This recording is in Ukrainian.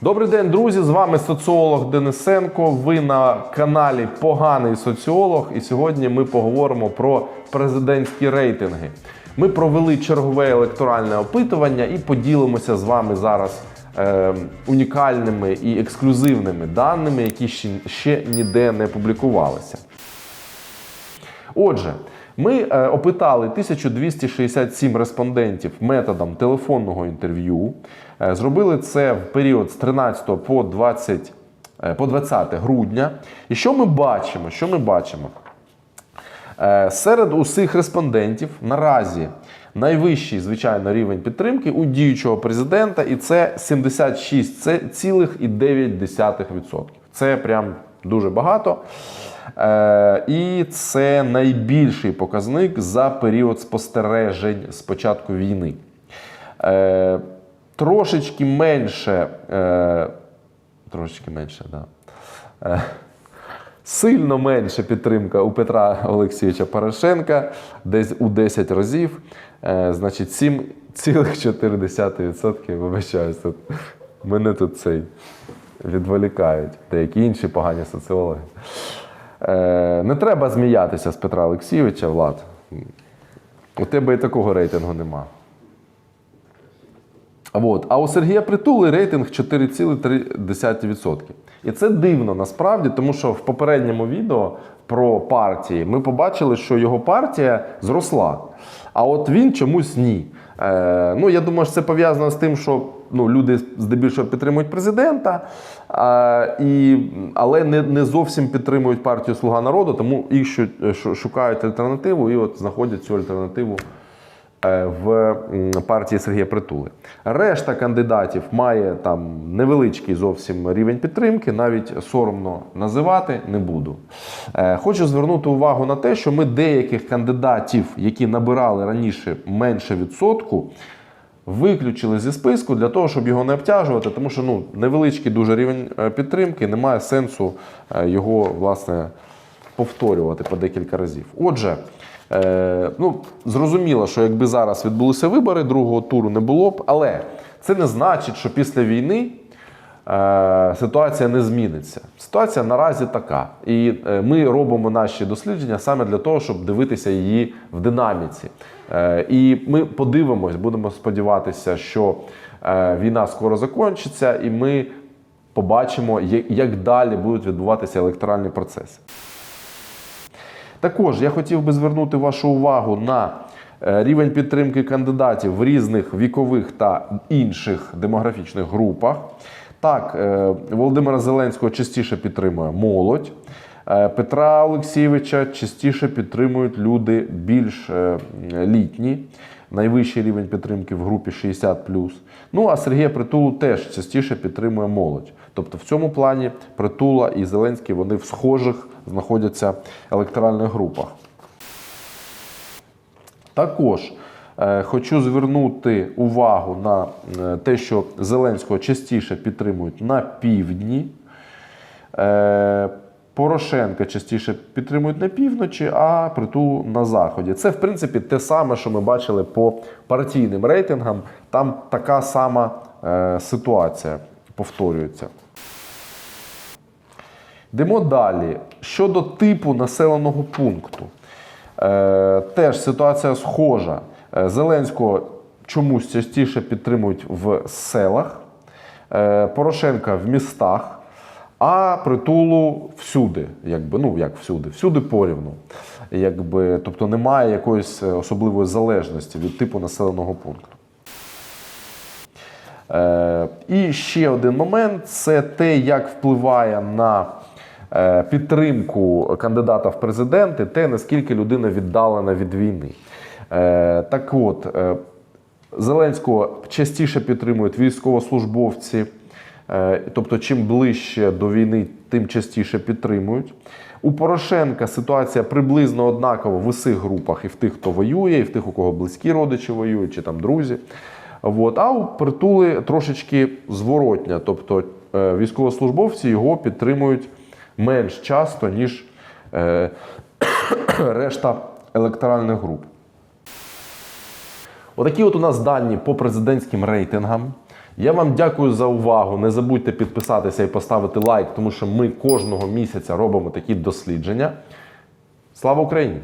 Добрий день, друзі! З вами соціолог Денисенко. Ви на каналі Поганий соціолог. І сьогодні ми поговоримо про президентські рейтинги. Ми провели чергове електоральне опитування і поділимося з вами зараз е, унікальними і ексклюзивними даними, які ще, ще ніде не публікувалися. Отже, ми е, опитали 1267 респондентів методом телефонного інтерв'ю. Е, зробили це в період з 13 по 20, е, по 20 грудня. І що ми бачимо? Що ми бачимо? Серед усіх респондентів наразі найвищий, звичайно, рівень підтримки у діючого президента, і це 76,9%. Це прям дуже багато. Е, І це найбільший показник за період спостережень з початку війни. Е, Трошечки менше, е, трошечки менше, да. Сильно менше підтримка у Петра Олексійовича Порошенка, десь у 10 разів. Значить, 7,4%. Вибачаюсь, тут мене тут цей відволікають деякі інші погані соціологи. Е, не треба зміятися з Петра Олексійовича, Влад. У тебе і такого рейтингу нема. От. А у Сергія Притули рейтинг 4,3%. І це дивно насправді, тому що в попередньому відео про партії ми побачили, що його партія зросла. А от він чомусь ні. Е, ну, я думаю, що це пов'язано з тим, що ну, люди здебільшого підтримують президента, е, і, але не, не зовсім підтримують партію Слуга народу, тому їх шукають альтернативу і от знаходять цю альтернативу е, в партії Сергія Притули. Решта кандидатів має там невеличкий зовсім рівень підтримки, навіть соромно називати не буду. Е, Хочу звернути увагу на те, що ми деяких кандидатів, які набирали раніше менше відсотку, виключили зі списку для того, щоб його не обтяжувати, тому що ну, невеличкий дуже рівень е, підтримки, немає сенсу е, його власне повторювати по декілька разів. Отже, е, ну, зрозуміло, що якби зараз відбулися вибори, другого туру не було б, але це не значить, що після війни ситуація не зміниться. Ситуація наразі така. І е, ми робимо наші дослідження саме для того, щоб дивитися її в динаміці. Е, І ми подивимось, будемо сподіватися, що е, війна скоро закінчиться, і ми побачимо, як далі будуть відбуватися електоральні процеси. Також я хотів би звернути вашу увагу на е, рівень підтримки кандидатів в різних вікових та інших демографічних групах. Так, е, Володимира Зеленського частіше підтримує молодь. Е, Петра Олексійовича частіше підтримують люди більш е, літні. Найвищий рівень підтримки в групі 60 Ну а Сергія Притулу теж частіше підтримує молодь. Тобто в цьому плані Притула і Зеленський вони в схожих знаходяться електоральних групах. Також хочу звернути увагу на е, те, що Зеленського частіше підтримують на півдні. Е, Порошенка частіше підтримують на півночі, а притулу на заході. Це, в принципі, те саме, що ми бачили по партійним рейтингам. Там така сама е, ситуація повторюється. Йдемо далі. Щодо типу населеного пункту. Е, теж ситуація схожа. Е, Зеленського чомусь частіше підтримують в селах, е, Порошенка в містах, а притулу всюди. Якби, ну як всюди, всюди порівну. Якби, тобто немає якоїсь е, особливої залежності від типу населеного пункту. Е, і ще один момент це те, як впливає на підтримку кандидата в президенти, те, наскільки людина віддалена від війни. Е, так от, е, Зеленського частіше підтримують військовослужбовці, е, тобто, чим ближче до війни, тим частіше підтримують. У Порошенка ситуація приблизно однакова в усіх групах, і в тих, хто воює, і в тих, у кого близькі родичі воюють, чи там друзі. От. А у притули трошечки зворотня, тобто військовослужбовці його підтримують менш часто, ніж решта електоральних груп. Отакі от у нас дані по президентським рейтингам. Я вам дякую за увагу. Не забудьте підписатися і поставити лайк, тому що ми кожного місяця робимо такі дослідження. Слава Україні!